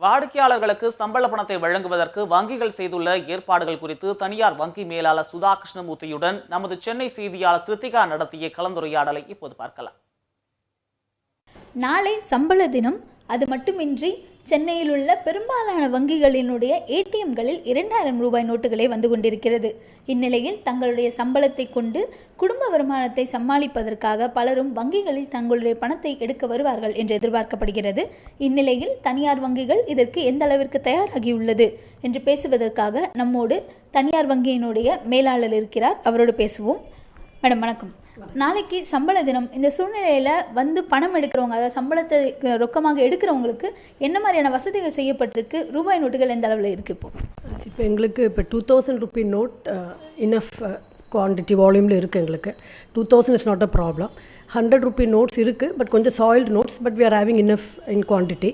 வாடிக்கையாளர்களுக்கு சம்பள பணத்தை வழங்குவதற்கு வங்கிகள் செய்துள்ள ஏற்பாடுகள் குறித்து தனியார் வங்கி மேலாளர் சுதா கிருஷ்ணமூர்த்தியுடன் நமது சென்னை செய்தியாளர் கிருத்திகா நடத்திய கலந்துரையாடலை இப்போது பார்க்கலாம். நாளை சம்பள தினம் அது மட்டுமின்றி சென்னையில் உள்ள பெரும்பாலான வங்கிகளினுடைய ஏடிஎம்களில் இரண்டாயிரம் ரூபாய் நோட்டுகளே வந்து கொண்டிருக்கிறது. இந்நிலையில் தங்களுடைய சம்பளத்தை கொண்டு குடும்ப வருமானத்தை சமாளிப்பதற்காக பலரும் வங்கிகளில் தங்களுடைய பணத்தை எடுக்க வருவார்கள் என்று எதிர்பார்க்கப்படுகிறது. இந்நிலையில் தனியார் வங்கிகள் இதற்கு எந்த அளவிற்கு தயாராகியுள்ளது என்று பேசுவதற்காக நம்மோடு தனியார் வங்கியினுடைய மேலாளர் இருக்கிறார். அவரோடு பேசுவோம். மேடம் வணக்கம். நாளைக்கு சம்பள தினம். இந்த சூழ்நிலையில் வந்து பணம் எடுக்கிறவங்க அதாவது சம்பளத்தை ரொக்கமாக எடுக்கிறவங்களுக்கு என்ன மாதிரியான வசதிகள் செய்யப்பட்டிருக்கு? ரூபாய் நோட்டுகள் எந்த அளவில் இருக்குது இப்போ? இப்போ எங்களுக்கு இப்போ two thousand rupee note enough quantity வால்யூமில் இருக்குது எங்களுக்கு. Two thousand is not a problem hundred rupee notes இருக்குது பட் கொஞ்சம் soiled notes but we are having enough in quantity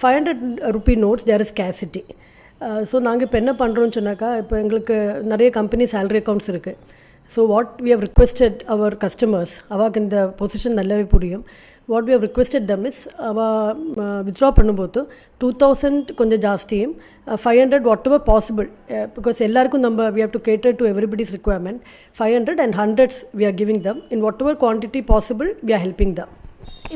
five hundred rupee notes there is scarcity so நாங்கள் இப்போ என்ன பண்ணுறோம்னு சொன்னாக்கா இப்போ எங்களுக்கு நிறைய கம்பெனி சேலரி அக்கௌண்ட்ஸ் இருக்குது so what we have requested our customers அவாக்கு இந்த பொசிஷன் நல்லாவே புரியும் what we have requested them is அவ வித்ட்ரா பண்ணும்போது டூ தௌசண்ட் கொஞ்சம் ஜாஸ்தியும் five hundred whatever possible because எல்லாருக்கும் நம்ம we have to cater to everybody's requirement five hundred and hundreds we are giving them in whatever quantity possible we are helping them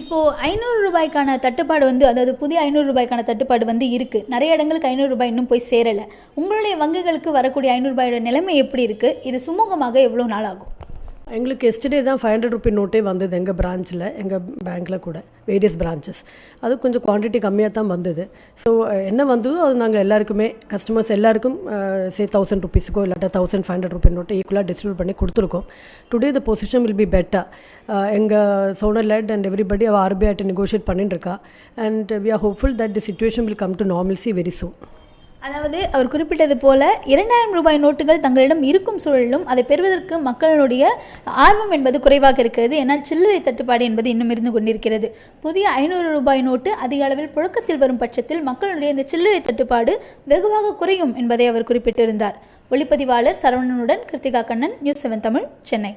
இப்போது ஐநூறு ரூபாய்க்கான தட்டுப்பாடு வந்து அதாவது புதிய ஐநூறு ரூபாய்க்கான தட்டுப்பாடு வந்து இருக்குது நிறைய இடங்களுக்கு ஐநூறு ரூபாய் இன்னும் போய் சேரலை. உங்களுடைய வங்கிகளுக்கு வரக்கூடிய ஐநூறு ரூபாயோட நிலைமை எப்படி இருக்குது இது சுமூகமாக எவ்வளோ நாள் ஆகும்? எங்களுக்கு எஸ்டர்டே தான் ஃபைவ் ஹண்ட்ரட் ருபி நோட்டே வந்தது எங்கள் பிரான்ச்சில் எங்கள் பேங்க்கில் கூட வேரியஸ் பிரான்ச்சஸ் அது கொஞ்சம் குவான்டிட்டி கம்மியாக தான் வந்தது. ஸோ என்ன வந்ததோ அது நாங்கள் எல்லாருக்குமே கஸ்டமர்ஸ் எல்லாருக்கும் சே தௌசண்ட் ருபீஸுக்கோ இல்லாட்டா தௌசண்ட் ஃபைவ் ஹண்ட்ரட் ருபி நோட்டை ஈக்குவலாக டிஸ்ட்ரிபியூட் பண்ணி கொடுத்துருக்கோம். Today the position will be better எங்கள் சோனர் லெட் அண்ட் எவ்ரிபடி அவள் ஆர்பிஐட்ட நெகோஷியேட் பண்ணிட்டு இருக்கா. And we are hopeful that the situation will come to normalcy very soon அதாவது அவர் குறிப்பிட்டது போல இரண்டாயிரம் ரூபாய் நோட்டுகள் தங்களிடம் இருக்கும் சூழலும் அதை பெறுவதற்கு மக்களுடைய ஆர்வம் என்பது குறைவாக இருக்கிறது. ஏன்னா சில்லறை தட்டுப்பாடு என்பது இன்னும் இருந்து கொண்டிருக்கிறது. புதிய ஐநூறு ரூபாய் நோட்டு அதிக அளவில் புழக்கத்தில் வரும் பட்சத்தில் மக்களுடைய இந்த சில்லறை தட்டுப்பாடு வெகுவாக குறையும் என்பதை அவர் குறிப்பிட்டிருந்தார். ஒளிப்பதிவாளர் சரவணனுடன் கிருத்திகா கண்ணன் நியூஸ் செவன் தமிழ் சென்னை.